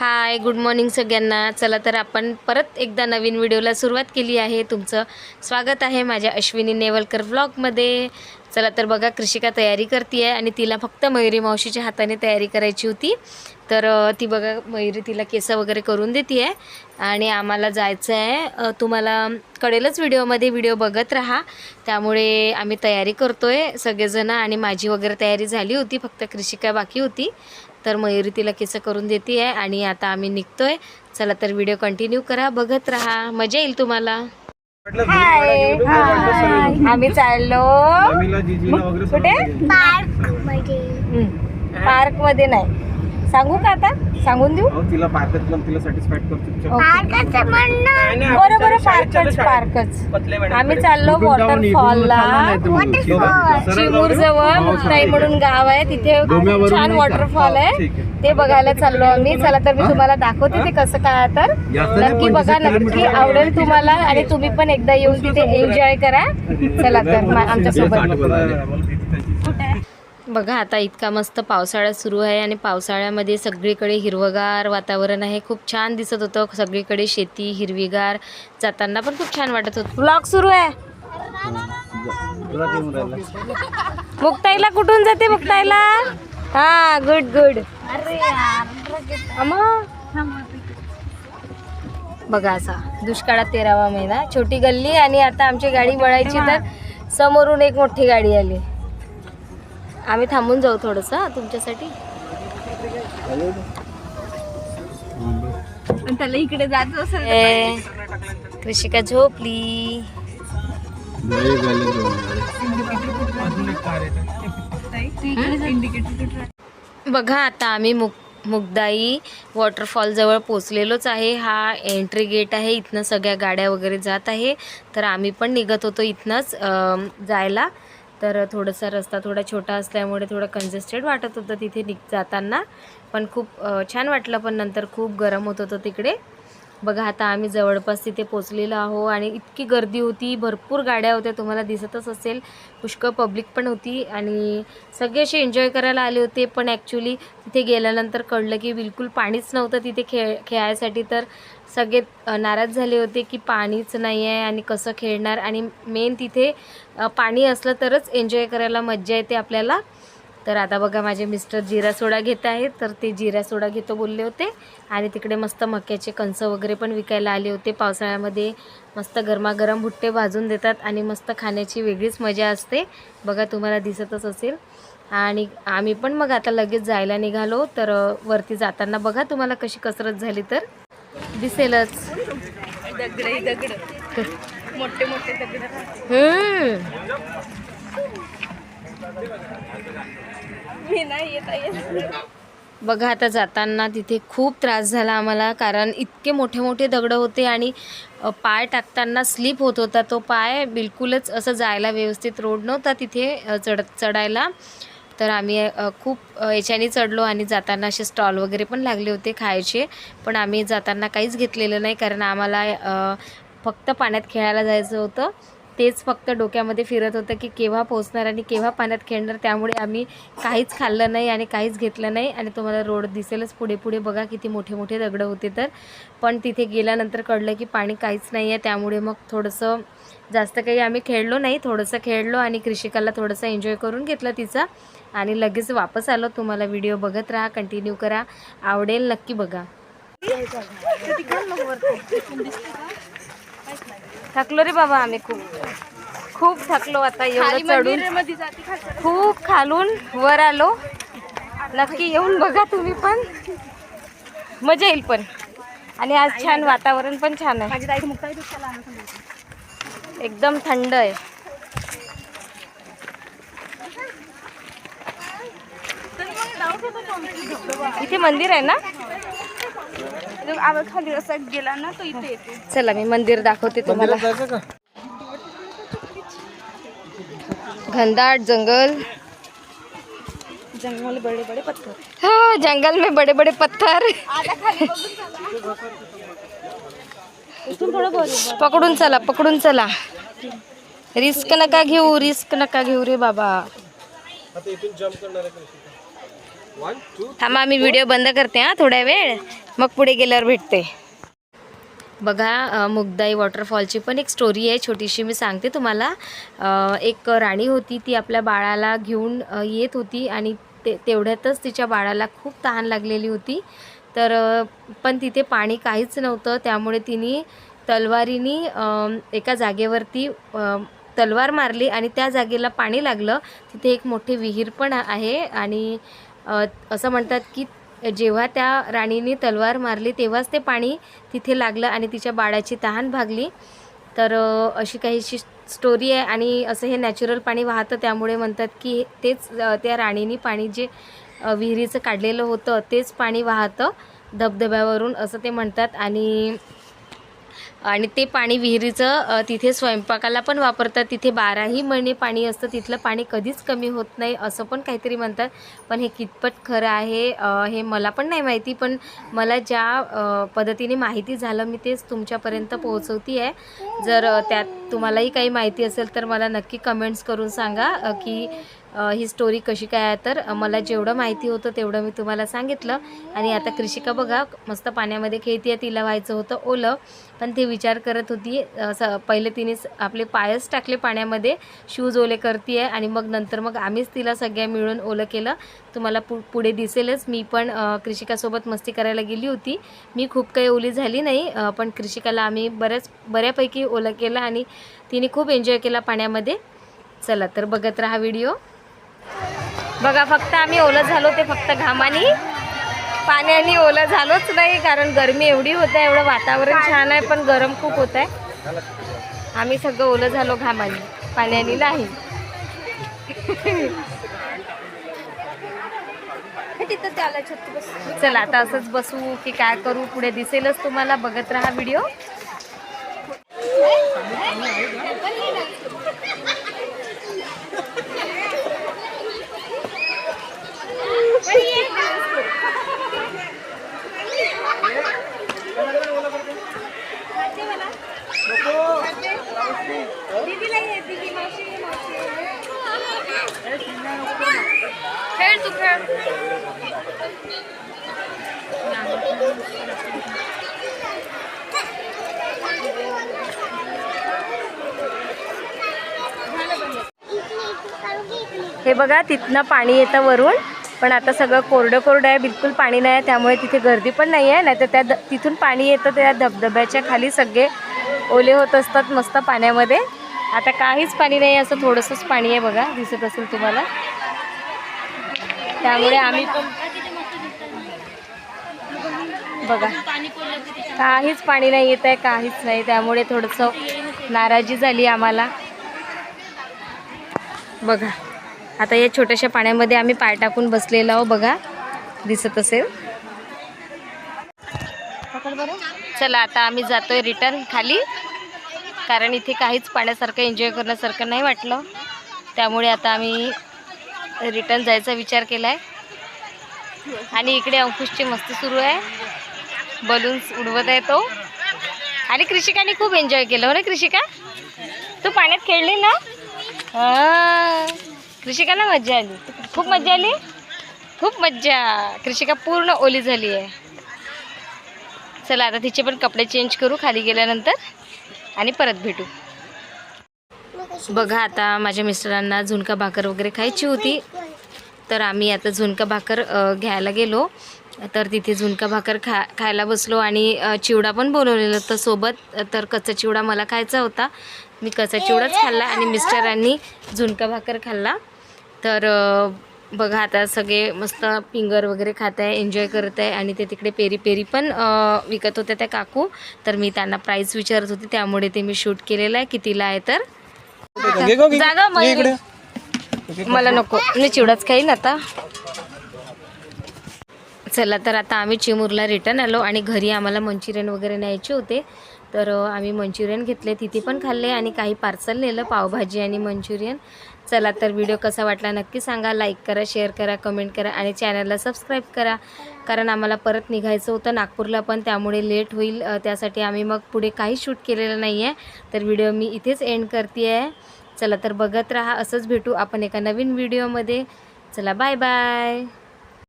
Hi good morning सगळ्यांना. चला तर आपण परत एकदा नवीन व्हिडिओला सुरुवात केली आहे. तुमचं स्वागत आहे माझ्या अश्विनी नेवलकर व्लॉगमध्ये चला तर बघा कृषिका तयारी करते आहे आणि तिला फक्त मयुरी मावशीच्या हाताने तयारी करायची होती. तर ती बघा मयुरी तिला केस वगैरे करून देते आहे आणि आम्हाला जायचं आहे तुम्हाला कळेलच व्हिडिओमध्ये व्हिडिओ बघत राहा. त्यामुळे आम्ही तयारी करतो आहे सगळेजणं आणि माझी वगैरे तयारी झाली होती फक्त कृषिका बाकी होती. तर मयुरी तिला केस करून देते आहे आणि आता आम्ही निघतोय. चला तर व्हिडिओ कंटिन्यू करा बघत राहा. मजा येईल तुम्हाला. आम्ही चाललो. कुठे? पार्कमध्ये नाही. सांगू का आता? सांगून देऊ? तिला पार्कात तिला सॅटिस्फाईड करतो बरं बरं पार्कच पार्कच आम्ही चाललो वॉटरफॉलला. चिमूर जवळ मुक्ताई म्हणून गाव आहे तिथे छान नाही का? वॉटरफॉल हो, आहे. ते बघायला चाललो आम्ही. चला तर मी तुम्हाला दाखवते ते कसं काय तर. नाही, नक्की बघा 25 नक्की आवडेल तुम्हाला आणि तुम्ही पण एकदा येऊन तिथे एन्जॉय करा. चला तर आमच्यासोबत. बघा आता इतका मस्त पावसाळा सुरू आहे आणि पावसाळ्यामध्ये सगळीकडे हिरवगार वातावरण आहे. खूप छान दिसत होतं. सगळीकडे शेती हिरवीगार जाताना पण खूप छान वाटत होतं. ब्लॉग सुरू आहे. मुक्ताईला कुठून जाते मुक्ताईला? हा गुड गुड बघा असा दुष्काळात तेरावा महिना. छोटी गल्ली आणि आता आमची गाडी वळायची तर समोरून एक मोठी गाडी आली. आम्ही थांबून जाऊ थोडस तुमच्यासाठी. त्याला इकडे जायचं ए, कृषिका झोपली. बघा आता आम्ही मुक मुगदाई वॉटरफॉलजवळ पोचलेलोच आहे. हा एंट्री गेट आहे. इथनं सगळ्या गाड्या वगैरे जात आहे. तर आम्ही पण निघत होतो इथनंच अम, जायला. तर थोडासा रस्ता थोडा छोटा असल्यामुळे थोडं कंजेस्टेड वाटत होतं तिथे निघ जाताना. पण खूप छान वाटलं. पण नंतर खूप गरम होत होतं तिकडे. बघा आता आम्ही जवळपास तिथे पोचलेलो आहो आणि इतकी गर्दी होती भरपूर गाड्या होत्या तुम्हाला दिसतच असेल. पुष्कळ पब्लिक पण होती आणि सगळे असे एन्जॉय करायला आले होते पण ॲक्च्युली तिथे गेल्यानंतर कळलं की बिलकुल पाणीच नव्हतं तिथे खेळ खेळायसाठी. तर सगळे नाराज झाले होते की पाणीच नाही आहे आणि कसं खेळणार आणि मेन तिथे पाणी असलं तरच एन्जॉय करायला मज्जा येते आपल्याला. तर आता बघा माझे मिस्टर जिरा सोडा घेत आहेत. तर ते जिरा सोडा घेतो बोलले होते. आणि तिकडे मस्त मक्याचे कणसं वगैरे पण विकायला आले होते. पावसाळ्यामध्ये मस्त गरमागरम भुट्टे भाजून देतात आणि मस्त खाण्याची वेगळीच मजा असते. बघा तुम्हाला दिसतच असेल. आणि आम्ही पण मग आता लगेच जायला निघालो. तर वरती जाताना बघा तुम्हाला कशी कसरत झाली तर. दिसेलच. दगड दगड. मोठे मोठे दगड. मी नाही येत आहे. बघा आता जाताना तिथे खूप त्रास झाला आम्हाला कारण इतके मोठे मोठे दगडं होते आणि पाय टाकताना स्लिप होत होता. तो पाय बिलकुलच असं जायला व्यवस्थित रोड नव्हता तिथे चढ चढायला. तर आम्ही खूप याच्याने चढलो आणि जाताना असे स्टॉल वगैरे पण लागले होते खायचे. पण आम्ही जाताना काहीच घेतलेलं नाही कारण आम्हाला फक्त पाण्यात खेळायला जायचं होतं. तेच फक्त डोक्यामध्ये फिरत होतं की केव्हा पोहोचणार आणि केव्हा पाण्यात खेळणार त्यामुळे आम्ही काहीच खाल्लं नाही आणि काहीच घेतलं नाही. आणि तुम्हाला रोड दिसेलच पुढे पुढे बघा किती मोठे मोठे दगडं होते तर. पण तिथे गेल्यानंतर कळलं की पाणी काहीच नाही आहे त्यामुळे मग थोडंसं जास्त काही आम्ही खेळलो नाही. थोडंसं खेळलो आणि कृषिकाला थोडंसं एन्जॉय करून घेतलं तिचा. आणि लगेच वापस आलो. तुम्हाला व्हिडिओ बघत राहा कंटिन्यू करा. आवडेल नक्की बघा. थकलो रे बाबा आम्ही खूप. खूप थकलो आता एवढं चढून. जाते खाली खूप खालून वर आलो. नक्की येऊन बघा तुम्ही पण. मजा येईल पण. आणि आज छान वातावरण पण छान आहे. एकदम थंड आहे. इथे मंदिर आहे ना? खाली असा गेला ना तो इथे चला मी मंदिर दाखवते तुम्हाला जायचं का घनदाट जंगल. जंगल बडे बडे पत्थर। हाँ जंगल में बड़े बड़े पत्थर. बरं पकडून चला पकडून चला. रिस्क नका घेऊ रिस्क नका घेऊ रे बाबा. थांबा मी व्हिडिओ बंद करते हा थोड्या वेळ. मग पुढे गेल्यावर भेटते. बघा मुगदाई वॉटरफॉलची पण एक स्टोरी आहे छोटीशी मी सांगते तुम्हाला. एक राणी होती ती आपल्या बाळाला घेऊन येत होती आणि ते तेवढ्यातच तिच्या बाळाला खूप तहान लागलेली होती. तर पण तिथे पाणी काहीच नव्हतं त्यामुळे तिने तलवारीने एका जागेवरती तलवार मारली आणि त्या जागेला पाणी लागलं. तिथे एक मोठी विहीर पण आहे आणि असं म्हणतात की जेव्हा त्या राणीने तलवार मारली तेव्हाच ते पाणी तिथे लागलं आणि तिच्या बाळाची तहान भागली. तर अशी काहीशी स्टोरी आहे आणि असं हे नॅचरल पाणी वाहतं त्यामुळे म्हणतात की तेच त्या राणीने पाणी जे विहिरीचं काढलेलं होतं तेच पाणी वाहतं धबधब्यावरून असं ते म्हणतात. आणि आणि ते पाणी विहिरीचं तिथे स्वयंपाकाला पण वापरतात. तिथे बाराही महिने पाणी असतं. तिथलं पाणी कधीच कमी होत नाही असं पण काहीतरी म्हणतात. पण हे कितपत खरं आहे हे मला पण नाही माहिती. पण मला ज्या पद्धतीने माहिती झालं मी तेच तुमच्यापर्यंत पोहोचवती आहे जर त्यात तुम्हालाही काही माहिती असेल तर मला नक्की कमेंट्स करून सांगा की ही स्टोरी कशी काय आहे तर मला जेवढं माहिती होतं तेवढं मी तुम्हाला सांगितलं. आणि आता कृषिका बघा मस्त पाण्यामध्ये खेळते तिला व्हायचं होतं ओलं. पण ती विचार करत होती स पहिले तिने आपले पायच टाकले पाण्यामध्ये शूज ओले करते आणि मग नंतर मग आम्हीच तिला सगळ्या मिळून ओलं केलं. तुम्हाला पु पुढे दिसेलच. मी पण कृषिकासोबत मस्ती करायला गेली होती. मी खूप काही ओली झाली नाही पण कृषिकाला आम्ही बऱ्याच बऱ्यापैकी ओलं केलं आणि तिने खूप एन्जॉय केला पाण्यामध्ये. चला तर बघत राहा व्हिडिओ बघा फक्त आम्ही ओलं झालो ते फक्त घामानी पाण्याने ओलं झालोच नाही कारण गरमी एवढी होत आहे एवढं वातावरण छान आहे पण गरम खूप होत आहे आम्ही सगळं ओलं झालो घामानी पाण्याने नाही चला आता असंच बसू की काय करू पुढे दिसेलच तुम्हाला बघत राहा व्हिडिओ हे बघा तिथनं पाणी येतं वरून पण आता सगळं कोरडं कोरडं आहे बिलकुल पाणी नाही आहे त्यामुळे तिथे गर्दी पण नाही आहे नाही तर त्या द तिथून पाणी येतं त्या धबधब्याच्या खाली सगळे ओले होत असतात मस्त पाण्यामध्ये. आता काहीच पाणी नाही आहे असं थोडंसंच पाणी आहे बघा दिसत असेल तुम्हाला. त्यामुळे आम्ही पण बघा. काहीच पाणी नाही येत आहे काहीच नाही. त्यामुळे थोडंसं नाराजी झाली आम्हाला. बघा आता या छोट्याशा पाण्यामध्ये आम्ही पाय टाकून बसलेलो आहो बघा. दिसत असेल. चला आता आम्ही जातोय रिटर्न खाली. कारण इथे काहीच पाण्यासारखं एन्जॉय करण्यासारखं नाही वाटलं. त्यामुळे आता आम्ही रिटर्न जायचा विचार केला आहे आणि इकडे अंकुशची मस्ती सुरू आहे. बलून्स उडवत आहे तो. आणि कृषिकाने खूप एन्जॉय केलं हो ना कृषिका? तू पाण्यात खेळली ना? हा. कृषिकाला मज्जा आली. खूप मज्जा आली? खूप मज्जा. कृषिका पूर्ण ओली झाली आहे. चला आता तिचे पण कपडे चेंज करू खाली गेल्यानंतर. आणि परत भेटू. बघा आता माझ्या मिस्टरांना झुणका भाकर वगैरे खायची होती. तर आम्ही आता झुणका भाकर घ्यायला गेलो. तर तिथे झुणका भाकर खा खायला बसलो आणि चिवडा पण बोलवलेलं होतं सोबत. तर कच्चा चिवडा मला खायचा होता. मी कच्चा चिवडाच खाल्ला आणि मिस्टरांनी झुणका भाकर खाल्ला. तर बघा आता सगळे मस्त फिंगर वगैरे खात आहे एन्जॉय करत आहे आणि ते तिकडे पेरी पेरी पण विकत होत्या त्या काकू. तर मी त्यांना प्राईस विचारत होती त्यामुळे ते मी शूट केलेलं आहे. कितीला आहे तर. जागा. मला नको. मी चिवडाच खाईन आता. चला तर आता आम्ही चिमूरला रिटर्न आलो आणि घरी आम्हाला मंचुरियन वगैरे न्यायचे होते. तर आम्ही मंचुरियन घेतले तिथे पण खाल्ले आणि काही पार्सल नेलं पावभाजी आणि मंचुरियन. चला तर व्हिडिओ कसा वाटला नक्की सांगा. लाईक करा शेअर करा कमेंट करा आणि चॅनलला सबस्क्राईब करा. कारण आम्हाला परत निघायचं होतं नागपूरला पण त्यामुळे लेट होईल. त्यासाठी आम्ही मग पुढे काही शूट केलेलं नाही आहे तर व्हिडिओ मी इथेच एंड करते आहे चला तर बघत राहा. असंच भेटू आपण एका नवीन व्हिडिओमध्ये चला बाय बाय